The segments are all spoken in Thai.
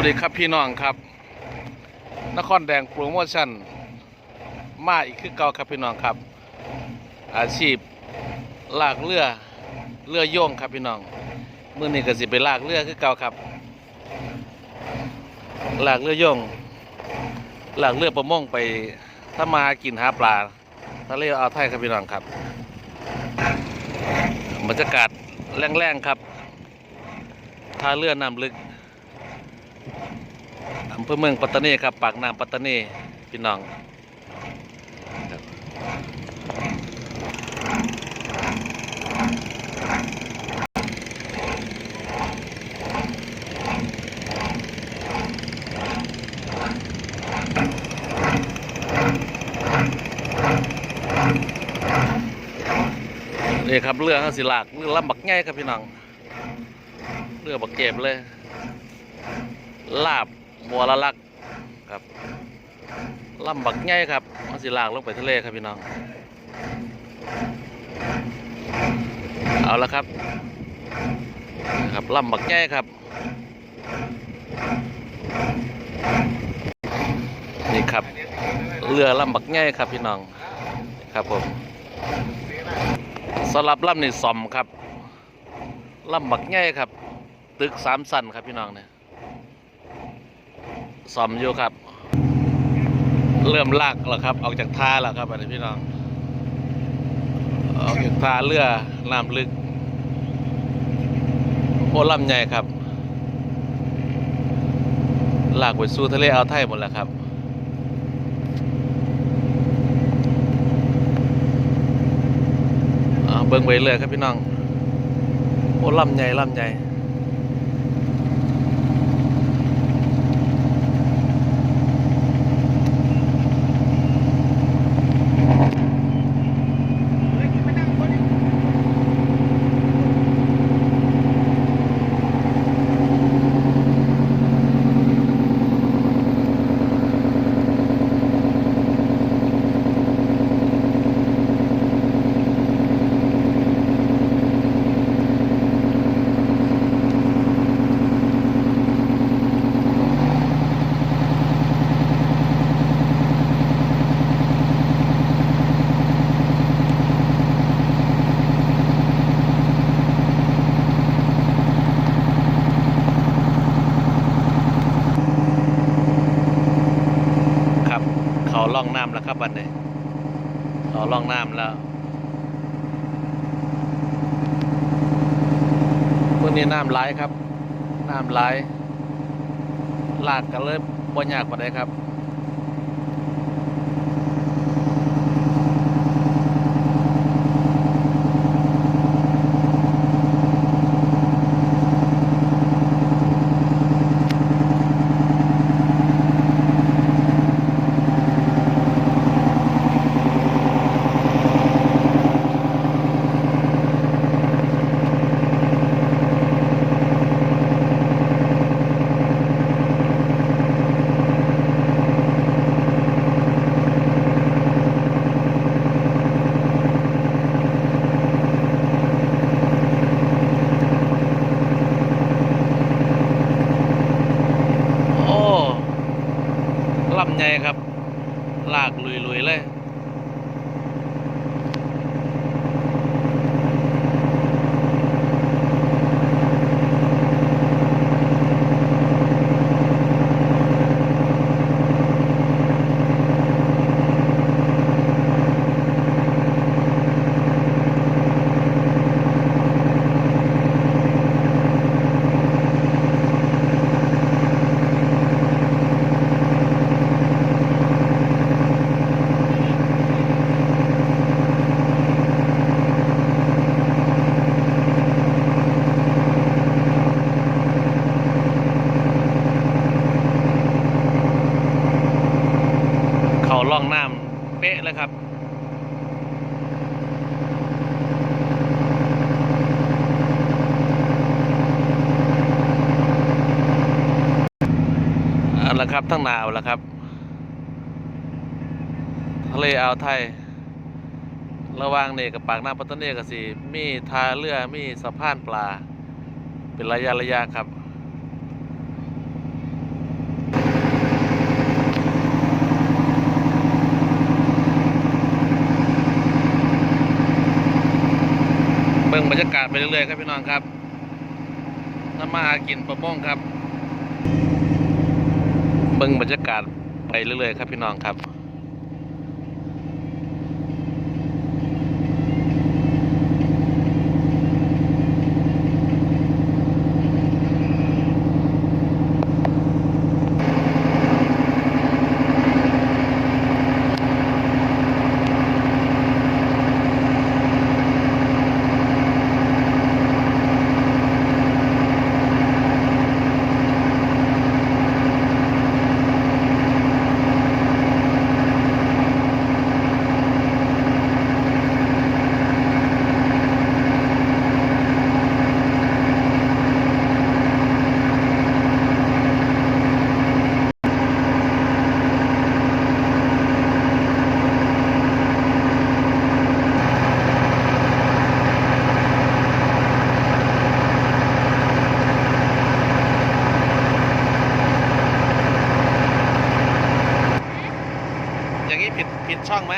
วัสดีครับพี่น้องครับ นครแดงโปรโมชั่นมาอีกคือเก่าครับพี่น้องครับ อาชีพลากเรือเรือโย่งครับพี่น้องมื่อนี้ก็สิไปลากเรือคือเก่าครับ ลากเรือโย่งลากเรือประมงไปถ้ามาหากินหาปลาทะเลอ่าวไทยครับพี่น้องครับบรรยากาศแรงๆครับท่าเรือน้ำลึก อำเภอเมืองปัตตานีครับ ปากน้ำปัตตานีพี่น้องนี่ครับเรือห้าสิลากเรือลำบักง่ายครับพี่น้องเรือบักเก็บเลย ลาบบัวละลักครับลำบักง่ครับมันสิลากลงไปทะเลครับพี่น้อง เอาละครับนะครับลำบักง่ครับนี่ครับเรือลำบักง่ครับพี่น้องครับผมสำหรับลำนี่ซอมครับลำบักง่ครับ ตึกสามสันครับพี่น้องเนี่ย ซ่อมอยู่ครับ เริ่มลากแล้วครับ ออกจากท่าแล้วครับอันนี้พี่น้องออกจากท่าเรือน้ำลึกโอ้ลำใหญ่ครับ ลากไปสู่ทะเลอ่าวไทยหมดแล้วครับเบิ่งไปเลยครับพี่น้อง โอ้ลำใหญ่ลำใหญ่ ครับ เขา ล่องน้ำแล้วครับวันนี้เขาล่องน้ำแล้วพวกนี้น้ำไหลครับ น้ำไหลลากกันเลยบ่ยากกว่าได้ครับ โอ้ลำ ใหญ่ครับ ลากลุยๆเลย แล้วครับ ทั้งนาวแล้วครับ ทะเลอ่าวไทย ระว่างเนี่กับปากน้ำปัตตานีกับสีมีทาเรือมีสะพานปลา เป็นระยะระยะครับเบิ่งบรรยากาศไปเรื่อยๆครับพี่น้องครับน้ำมาหากินประมงครับ เบิ่งบรรยากาศไปเรื่อยๆครับพี่น้องครับ ผิดผิดช่องไหม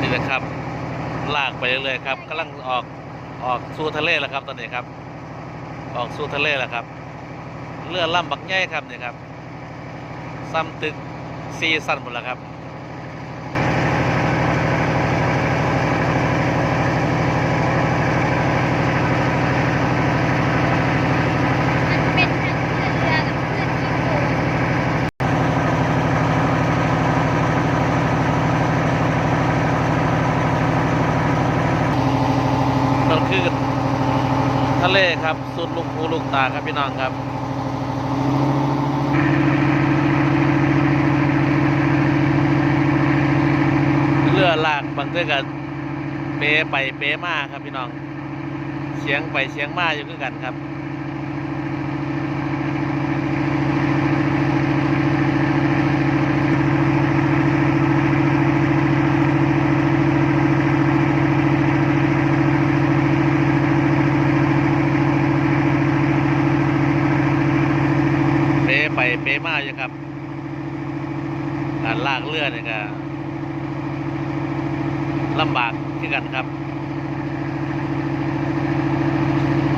นี่นะครับ ลากไปเรื่อยๆครับกำลังออกออกสู่ทะเลแล้วครับตอนนี้ครับ ออกสู่ทะเลแล้วครับ เรือล่ำบักใหญ่ครับนี่ครับซ้ำตึกซีซั่นหมดแล้วครับ มันเป็นทั้งเรือเรือกับเพื่อนที่โกง นั่น คือทะเลครับสุดลูกหูลูกตาครับพี่น้องครับเรือลากบางเทื่อก็เป๊ไปเป๊มาครับพี่น้องเสียงไปเสียงมาอยู่ด้วยกันครับ เป๊ไปเครับ การลากเรือเนี่ยก็ลำบากคือกันครับ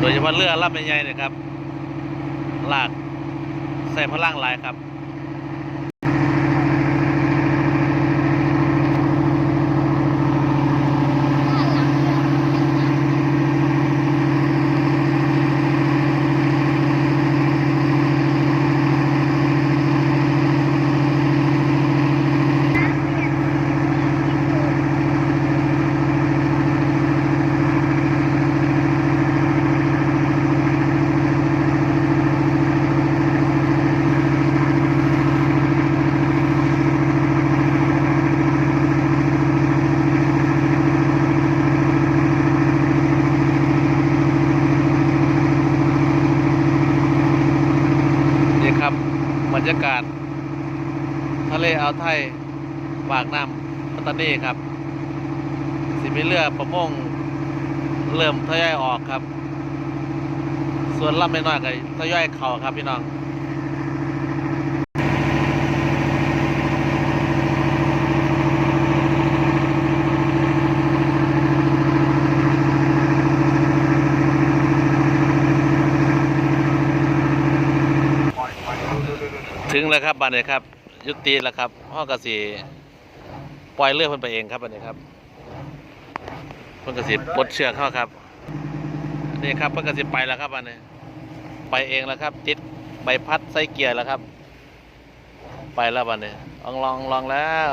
โดยเฉพาะเรือลำใหญ่ๆเนี่ยครับ ลากใส่พลังหลายครับ นี่ครับบรรยากาศ ทะเลอ่าวไทยปากน้ำปัตตานีครับ สิมีเรือประมงเริ่มทยอยออกครับ ส่วนลำน้อยๆก็ทยอยเข่าครับพี่น้อง ถึง แล้วครับบ้านนี้ครับ ยุติแล้วครับห้องกสีปล่อยเรือเพิ่นไปเองครับบันนี้ครับเพิ่นกสีปลดเชือกเข้าครับนี่ครับเพิ่นกสีไปแล้วครับบันนี้ ไปเองแล้วครับ ติดใบพัดใส่เกียร์แล้วครับ ไปแล้วบันนี้ลองลองลองแล้ว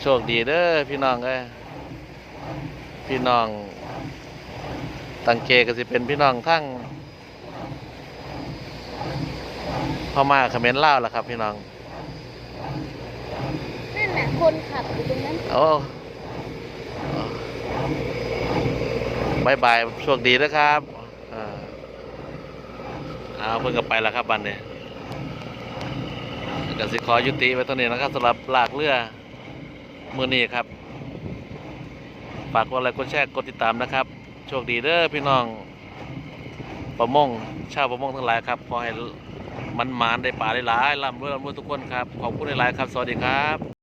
โชคดีเด้อพี่น้องเอ้ยพี่น้องตังเกก็สิเป็นพี่น้องทั้ง พม่าเขมรลาวล่ะครับพี่น้องนั่นน่ะคนขับอยู่ตรงนั้นโอ้บายบายโชคดีนะครับเออเอาเพิ่งกลับไปแล้วครับบันเนี่ยก็สิขอยุติไว้ตรงนี้นะครับสำหรับลากเรือมือนี้ครับฝากกดไลค์กดแชร์กดติดตามนะครับ โชคดีเด้อพี่น้องประมงชาวประมงทั้งหลายครับขอให้ มันมานได้ป่าได้หลายร่ำรวยร่ำรวยทุกคนครับ ขอบคุณหลายๆครับ สวัสดีครับ